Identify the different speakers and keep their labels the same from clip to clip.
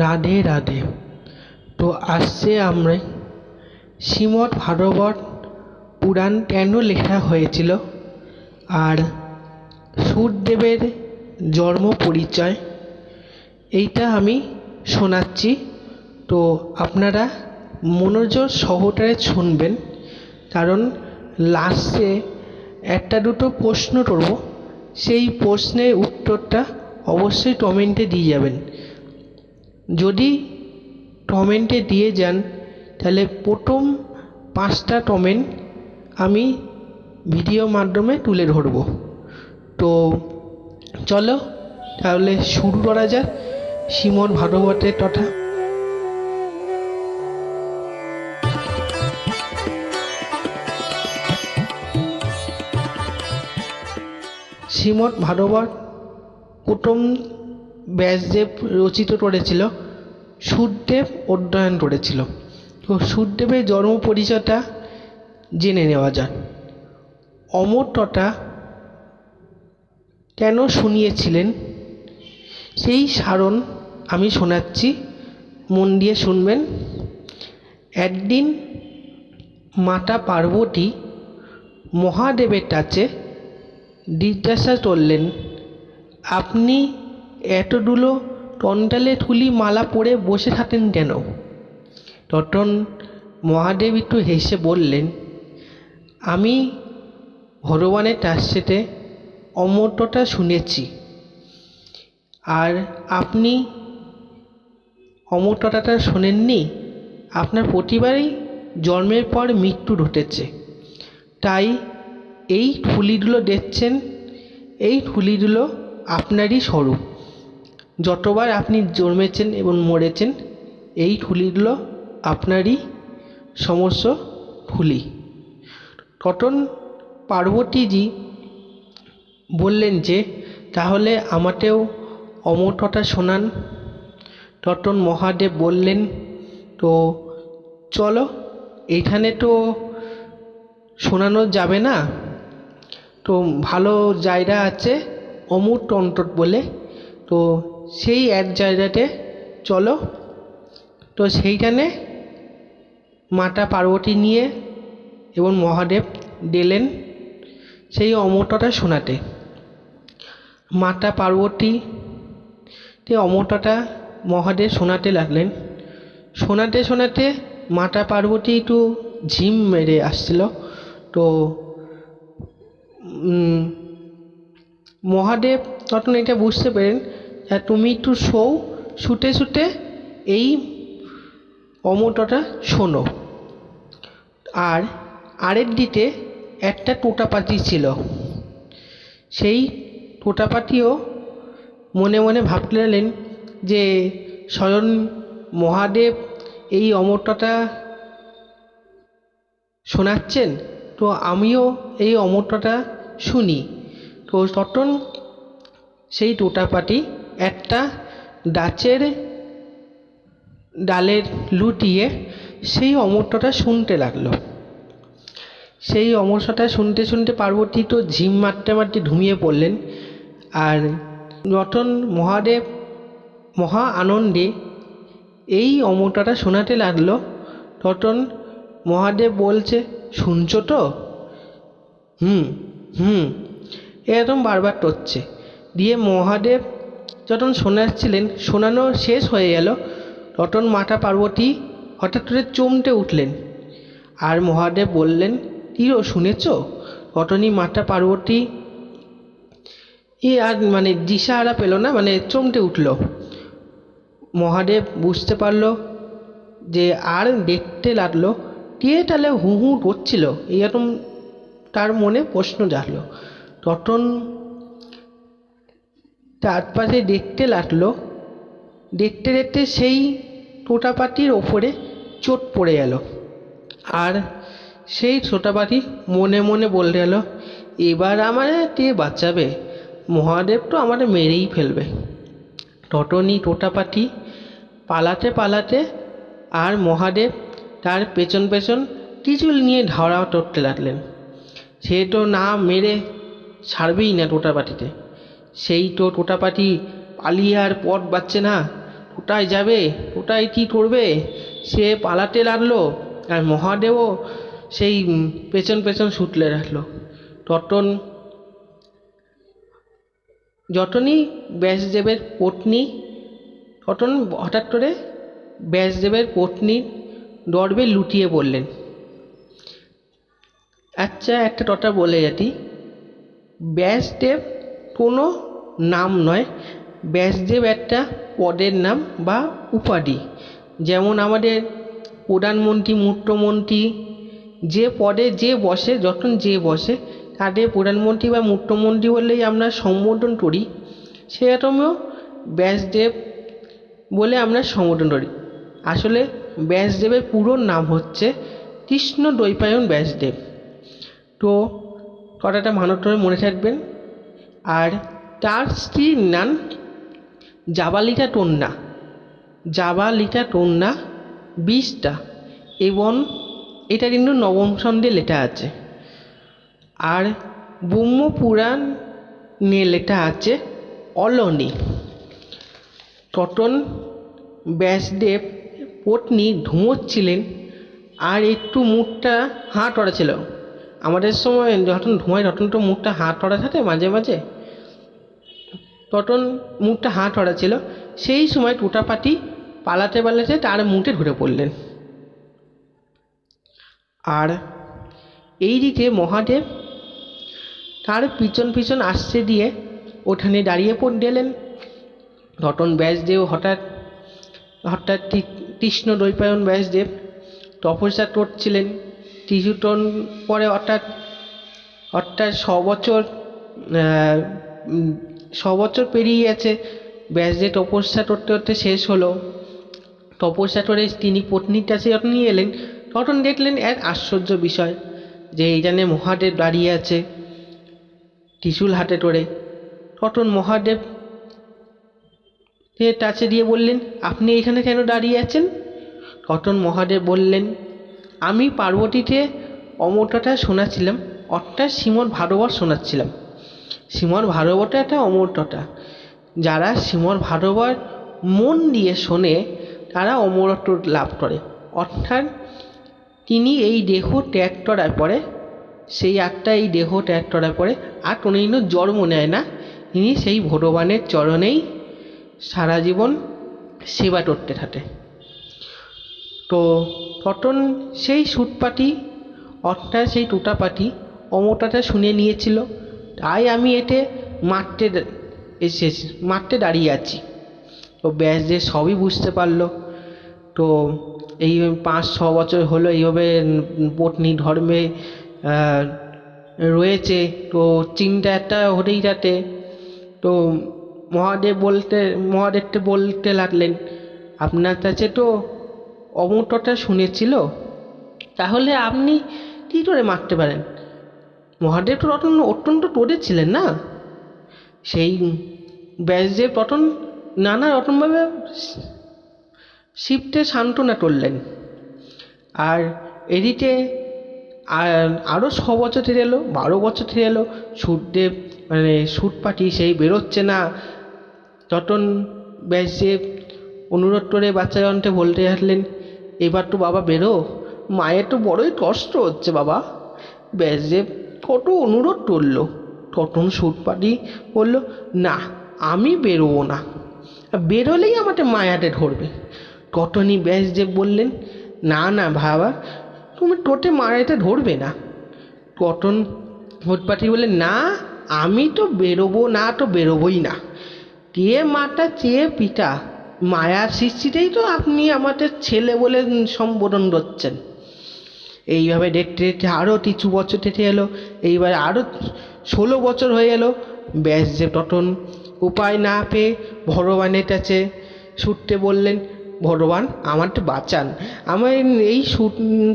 Speaker 1: রাধে রাধে। তো আসছে আমরা শ্রীমদ্ ভাগবত পুরাণ কেন লেখা হয়েছিল আর সূর্যদেবের জন্ম পরিচয়, এইটা আমি শোনাচ্ছি। তো আপনারা মনোযোগ সহকারে শুনবেন, কারণ লাস্টে একটা দুটো প্রশ্ন করব। সেই প্রশ্নের উত্তরটা অবশ্যই কমেন্টে দিয়ে যাবেন। যদি কমেন্টে দিয়ে যান, তাহলে প্রথম পাঁচটা কমেন্ট আমি ভিডিও মাধ্যমে তুলে ধরব। তো চলো, তাহলে শুরু করা যাক। শ্রীমদ্ ভাগবতের কথা। শ্রীমদ্ ভাগবত প্রথম ব্যাসদেব রচিত করেছিল সুরদেব অধ্যয়ন করেছিল। তো সুরদেবের জন্ম পরিচয়টা জেনে নেওয়া যাক। অমরতটা কেন শুনিয়েছিলেন? সেই সারণ আমি শোনাচ্ছি। মন দিয়ে শুনবেন। একদিন মাতা পার্বতী মহাদেবের কাছে জিজ্ঞাসা করলেন, আপনি এতগুলো টন্ডালে থুলি মালা পরে বসে থাকেন কেন? তখন মহাদেব একটু হেসে বললেন, আমি ভগবানের কাছে অমরটা শুনেছি। আর আপনি অমরটাটা শোনেননি? আপনার প্রতিবারই জন্মের পর মৃত্যু ঘটেছে। তাই এই ফুলিগুলো দেখছেন, এই ফুলিগুলো আপনারই স্বরূপ। যতবার আপনি জন্মেছেন এবং মরেছেন, এই ফুলিগুলো আপনারই সমস্ত ফুলি তখন পার্বতীজি বললেন যে, তাহলে আমাকেও অমরটা শোনান। তখন মহাদেব বললেন, তো চলো, এখানে তো শোনানো যাবে না। তো ভালো জায়গা আছে অমূর তন্ত্র বলে। তো সেই এক জায়গাতে চলো। তো সেইখানে মাতা পার্বতী নিয়ে এবং মহাদেব গেলেন সেই অমরটাটা শোনাতে। মাতা পার্বতী তে অমরটাটা মহাদেব শোনাতে লাগলেন। শোনাতে শোনাতে মাতা পার্বতী একটু ঝিম মেরে আসছিল। তো মহাদেব তখন এটা বুঝতে পেরেন তুমি একটু শোও, শুতে শুতে এই অমরটাটা শোনো। আর আরেক দিকে একটা টোটাপাতি ছিল। সেই টোটাপাতিও মনে মনে ভাবতে লাগলেন যে স্বয়ং মহাদেব এই অমরটাটা শোনাচ্ছেন। তো আমিও এই অমরটাটা শুনি। তো তখন সেই টোটাপাটি একটা গাছের ডালের লুটিয়ে সেই অমরটাটা শুনতে লাগল। সেই অমরটাটা শুনতে শুনতে পার্বতী তো ঝিম মারতে মারতে ঘুমিয়ে পড়লেন আর যখন মহাদেব মহা আনন্দে এই অমরটাটা শোনাতে লাগল। তখন মহাদেব বলছে, শুনছো তো? হুম হুম। এরকম বারবার টচ্ছে। দিয়ে মহাদেব যখন শোনাচ্ছিলেন শোনানো শেষ হয়ে গেল। রতন মাতা পার্বতী হঠাৎ করে চমকে উঠলেন। আর মহাদেব বললেন কিরো শুনেছ? তখনই মাতা পার্বতী ই আর মানে দিশাহারা পেল না মানে চমকে উঠল। মহাদেব বুঝতে পারল যে আর দেখতে লাগল কে তাহলে হু হু করছিল। এরকম তার মনে প্রশ্ন জাগলো। তখন চারপাশে দেখতে লাগল। দেখতে দেখতে সেই টোটাপাটির ওপরে চোট পড়ে গেল। আর সেই ছোটাপাটি মনে মনে বলে গেল, এবার আমার কে বাঁচাবে? মহাদেব তো আমাদের মেরেই ফেলবে। টটনি টোটাপাটি পালাতে পালাতে আর মহাদেব তার পেছন পেছন ত্রিশূল নিয়ে ধাওয়া করতে লাগলেন। সে তো না মেরে ছাড়বেই না টোটাপাটিতে সেই তো টোটাপাটি পালিয়ে আর পথ পাচ্ছে না। কোথায় যাবে? কোথায় কী করবে? সে পালাতে লাগল আর মহাদেবও সেই পেছন পেছন ছুটলে লাগল। তখন যখনই ব্যাসদেবের পত্নী তখন হঠাৎ করে ব্যাসদেবের পত্নী দর্বে লুটিয়ে পড়লেন আচ্ছা একটা কথা বলে যাতি। ব্যাসদেব কোনো নাম নয়। ব্যাসদেব একটা পদের নাম বা উপাধি। যেমন আমাদের প্রধানমন্ত্রী, মুখ্যমন্ত্রী, যে পদে যে বসে, যখন যে বসে, তাদের প্রধানমন্ত্রী বা মুখ্যমন্ত্রী বলেই আমরা সম্বোধন করি। সেরকমও ব্যাসদেব বলে আমরা সম্বোধন করি। আসলে ব্যাসদেবের পুরো নাম হচ্ছে কৃষ্ণ দ্বৈপায়ন ব্যাসদেব। তো কথাটা ভালো করে মনে রাখবেন। আর তার স্ত্রীর নাম জাবালিকা টন্না জাবালিকা টন্না বিষটা এবং এটা কিন্তু নবম ছন্দে লেখা আছে। আর ব্রহ্মপুরাণে লেখা আছে অলনি। তখন ব্যাসদেব পত্নী ঘুমোচ্ছিলেন আর একটু মুখটা হাঁ ছিল আমাদের সময় যখন ঘুমাই তখন তো মুখটা হাঁ টড়া থাকে মাঝে মাঝে তখন মুখটা হাঁ টড়া ছিল, সেই সময় টুটাপাটি পালাতে পালাতে তার মুখে ঢুকে পড়লেন। আর এই দিকে মহাদেব তার পিছন পিছন আসতে দিয়ে ওখানে দাঁড়িয়ে পড়লেন তখন ব্যাসদেব হঠাৎ হঠাৎ কৃষ্ণ দ্বৈপায়ন ব্যাসদেব তপস্যা করছিলেন। কিছুক্ষণ পরে অর্থাৎ অর্থাৎ ছ বছর ছ বছর পেরিয়ে গেছে। ব্যাসদেব তপস্যা করতে করতে শেষ হলো। তপস্যা করে তিনি পত্নীর কাছে যখন এলেন, তখন দেখলেন এক আশ্চর্য বিষয়, যে এইখানে মহাদেব দাঁড়িয়ে আছে ত্রিশূল হাতে করে। তখন মহাদেব কাছে দিয়ে বললেন, আপনি এখানে কেন দাঁড়িয়ে আছেন? তখন মহাদেব বললেন আমি পার্বতীতে অমরটা শোনাচ্ছিলাম, অর্থাৎ শ্রীমৎ ভাগবত শোনাচ্ছিলাম। শ্রীমৎ ভাগবত একটা অমরটা যারা শ্রীমৎ ভাগবত মন দিয়ে শোনে, তারা অমরত্ব লাভ করে। অর্থাৎ তিনি এই দেহ ত্যাগ করার পরে, সেই আত্মা এই দেহ ত্যাগ করার পরে, আর কোনোদিনও জন্ম নেয় না। তিনি সেই ভগবানের চরণেই সারা জীবন সেবা করতে থাকে। তো ফটন সেই সুটপাটি অর্থাৎ সেই টুটাপাটি অমরটাটা শুনে নিয়েছিল। তাই আমি এতে মারতে এসেছি মারতে দাঁড়িয়ে আছি। তো ব্যাসদেব সবই বুঝতে পারল। তো এই পাঁচ, ছ বছর হলো এইভাবে পত্নী ধর্মে রয়েছে। তো চিন্তা একটা হতেই যাতে। তো মহাদেব বলতে, মহাদেবকে বলতে লাগলেন, আপনার কাছে তো অমরটা শুনেছিল? তাহলে আপনি কী করে মারতে পারেন। মহাদেব তো রতন অত্যন্ত টোটে ছিলেন না? সেই ব্যাসদেব তখন নানা রকমভাবে শিবকে সান্ত্বনা করলেন। আর এদিকে আর আরও ছ বছর ধরে এলো, বারো বছর ধরে এলো সূর্যদেব মানে সুটপাটি সেই বেরোচ্ছে না। তখন ব্যাসদেব অনুরোধ করে বাচ্চাজনকে বলতে আসলেন এবার তো বাবা বেরো। মায়ের তো বড়ই কষ্ট হচ্ছে বাবা। ব্যাসদেব কত অনুরোধ করল তখন সুটপাটি বলল, না, আমি বেরোবো না। বেরোলেই আমাকে মায়াতে ধরবে। তখনই ব্যাসদেব বললেন, না না বাবা, তুমি টোটে মায়াতে ধরবে না। কটন ভোটপাটি বলে না, আমি তো বেরোবো না, তো বেরোবই না। কে মাটা চেয়ে পিতা মায়ার সৃষ্টিতেই তো আপনি আমাদের ছেলে বলে সম্বোধন করছেন। এইভাবে দেখতে দেখতে আরও কিছু বছর কেটে এলো, এইবার আরও ষোলো বছর হয়ে এলো। ব্যাসদেব তখন উপায় না পেয়ে ভগবানের কাছে ছুটতে বললেন, ভগবান আমারটা বাঁচান। আমার এই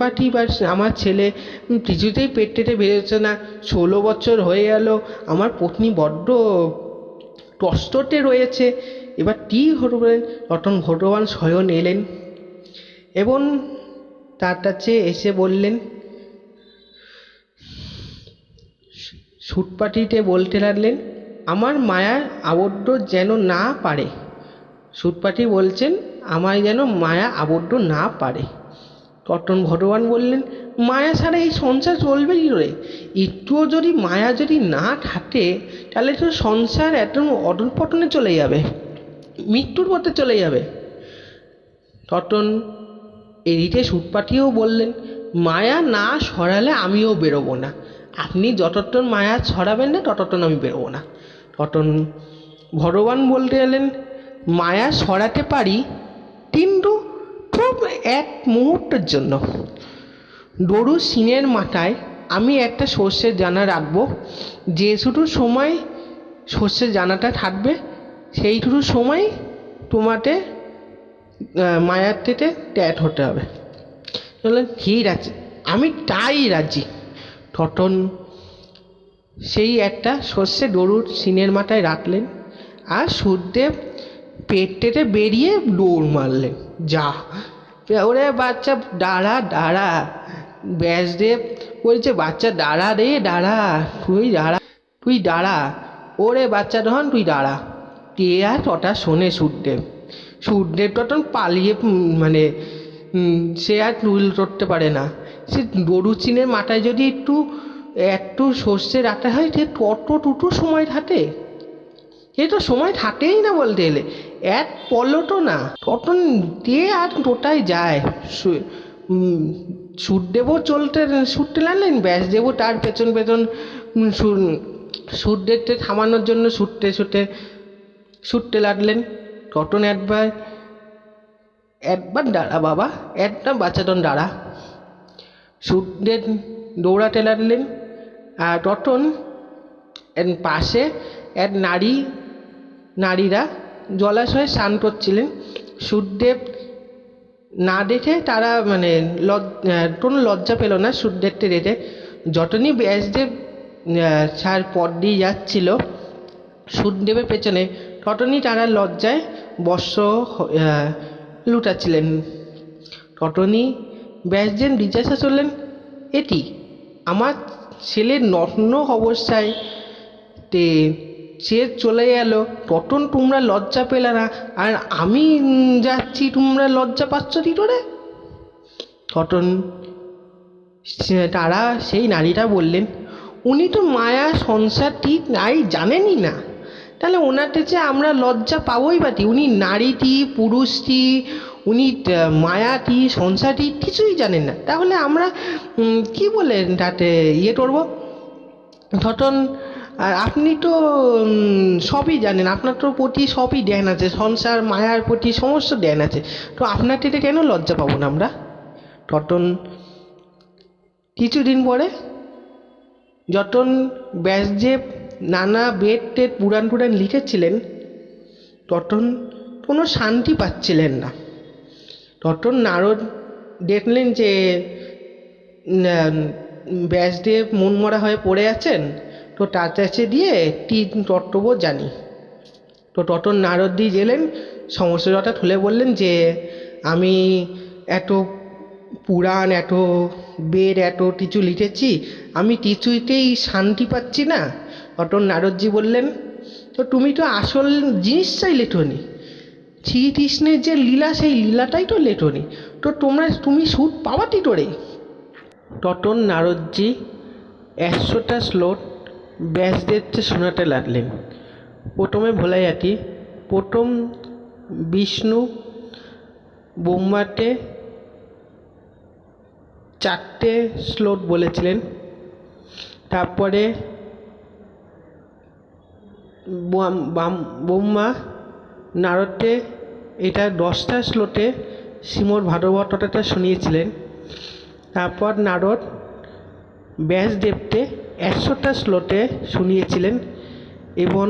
Speaker 1: পাটি বা আমার ছেলে কিছুতেই পেট টেটে বেরোচ্ছে না। ষোলো বছর হয়ে গেল আমার পত্নী বড্ড কষ্টতে রয়েছে। এবার কী করবেন তখন ভগবান স্বয়ং এলেন এবং তার কাছে এসে বললেন, সুটপাটিতে বলতে লাগলেন, আমার মায়ার আবদ্ধ যেন না পারে। সুতপাঠি বলছেন, আমায় যেন মায়া আবদ্ধ না পারে। তখন ভগবান বললেন, মায়া ছাড়া এই সংসার চলবে কী করে? একটুও যদি মায়া যদি না থাকে, তাহলে তো সংসার একদম অটল পটনে চলে যাবে। মৃত্যুর পথে চলে যাবে। তখন এদিকে সুতপাঠিও বললেন, মায়া না সরালে আমিও বেরোবো না। আপনি যতক্ষণ মায়া ছড়াবেন না ততক্ষণ আমি বেরোবো না। তখন ভগবান বলতে গেলেন, মায়া সরাতে পারি, কিন্তু খুব এক মুহূর্তের জন্য। গরু সিনের মাথায় আমি একটা সর্ষের জানা রাখব। যে শুধু সময় সর্ষের জানাটা থাকবে সেইটুকু সময় তোমাকে মায়ার থেকে ট্যাট হতে হবে। বললেন ঠিক আছে আমি তাই রাজি তখন সেই একটা সর্ষে গরুর সিনের মাথায় রাখলেন আর সূর্যদেব পেট টেটে বেরিয়ে দৌড় মারলেন। যা, ওরে বাচ্চা, দাঁড়া দাঁড়া। ব্যাসদেব বলছে, বাচ্চা, দাঁড়া রে, দাঁড়া। তুই দাঁড়া তুই দাঁড়া। ওরে বাচ্চা ধন, তুই দাঁড়া। কে আর কটা শোনে সূর্যদেব সূর্যদেব তখন পালিয়ে মানে সে আর টুল করতে পারে না। সে গরু চিনের মাথায় যদি একটু একটু সর্ষে রাখা হয়, সে তত টুটু সময় থাকে সে তো সময় থাকেই না বলতে গেলে। এক পলটও না। তখন দিয়ে আর টোটাই যায়? সূর্যদেবও চলতে ছুটতে লাগলেন? ব্যাসদেবও তার পেছন পেছন সূর্যদেবকে থামানোর জন্য ছুটতে ছুটে ছুটতে লাগলেন। তখন একবার একবার দাঁড়া বাবা, একদম বাচ্চাটন দাঁড়া। সূর্যদেব দৌড়াতে লাগলেন, আর এর পাশে এক নারী, নারীরা জলাশয়ে স্নান করছিলেন। সূর্যদেব না দেখে তারা মানে লজ কোনো লজ্জা পেল না সূর্যদেবকে দেখে। যতনি ব্যাসদেব ছাড় পথ দিয়ে যাচ্ছিল সূর্যদেবের পেছনে ততনি তারা লজ্জায় বস্ত্র লুটাচ্ছিলেন। ততনি ব্যাসদেব জিজ্ঞাসা করলেন এটি আমার ছেলে নগ্ন অবস্থায় তে সে চলে গেল তখন তোমরা লজ্জা পেলে না। আর আমি যাচ্ছি, তোমরা লজ্জা পাচ্ছ কি করে? সে- তারা সেই নারীটা বললেন, উনি তো মায়া, সংসার ঠিক নাই, জানেনই না। তাহলে ওনাতে যে আমরা লজ্জা পাবোই বাটি উনি নারীটি পুরুষটি উনি মায়াটি সংসারটি কিছুই জানেন না। তাহলে আমরা কি বলে তাতে ইয়ে করব? তখন আর আপনি তো সবই জানেন। আপনার তো প্রতি সবই জ্ঞান আছে। সংসার, মায়ার প্রতি সমস্ত জ্ঞান আছে। তো আপনার থেকে কেন লজ্জা পাবো না আমরা? তখন কিছুদিন পরে যখন ব্যাসদেব নানা বেদ টেদ পুরাণ টুরাণ লিখেছিলেন। তখন কোনো শান্তি পাচ্ছিলেন না। তখন নারদ দেখলেন যে ব্যাসদেব মনমরা হয়ে পড়ে আছেন, তো তার কাছে দিয়ে তিন তত্ত্ববোধ জানি। তো তখন নারদজি গেলেন সমস্যাটা খুলে বললেন যে, আমি এত পুরাণ, এত বেদ, এত কিছু লিখেছি, আমি কিছুতেই শান্তি পাচ্ছি না। তখন নারদজি বললেন, তো তুমি তো আসল জিনিসটাই লেখনি শ্রীকৃষ্ণের যে লীলা, সেই লীলাটাই তো লেখনি তো তোমরা, তুমি সুদ পাওয়াটি করে টটন নারদজি একশোটা শ্লোক ব্যাসদেবকে শোনাতে লাগলেন। প্রথমে ভোলাইয়াটি প্রথম বিষ্ণু ব্রহ্মাতে চারটে শ্লোক বলেছিলেন। তারপরে ব্রহ্মা নারদকে এটা দশটা শ্লোকে শ্রীমদ্ ভাগবতটা শুনিয়েছিলেন। তারপর নারদ ব্যাসদেবকে একশোটা শ্লোকে শুনিয়েছিলেন এবং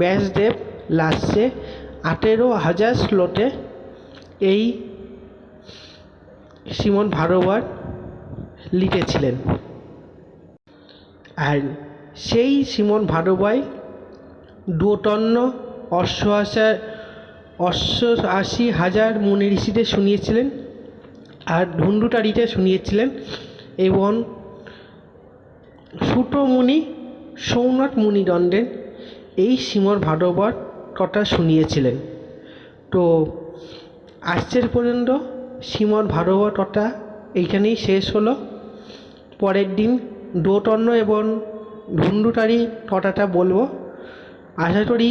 Speaker 1: ব্যাসদেব লাস্টে আঠেরো হাজার শ্লোকে এই শ্রীমদ্ ভাগবত লিখেছিলেন। আর সেই শ্রীমদ্ ভাগবত দুটন্ন অশ্বআশা, অশ্বআশি হাজার মুনি ঋষিদের শুনিয়েছিলেন আর ধুন্ডুটারিতে শুনিয়েছিলেন এবং সুত মুনি সৌনক মুনিদণ্ডের এই শ্রীমদ্ ভাগবত কথা শুনিয়েছিলেন। তো আজকের পর্যন্ত শ্রীমদ্ ভাগবতটা এইখানেই শেষ হলো। পরের দিন দোতন্ন এবং ধুন্দুটারি কথাটা বলব। আশা করি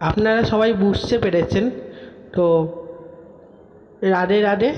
Speaker 1: আপনারা সবাই বুঝতে পেরেছেন। তো রাধে রাধে।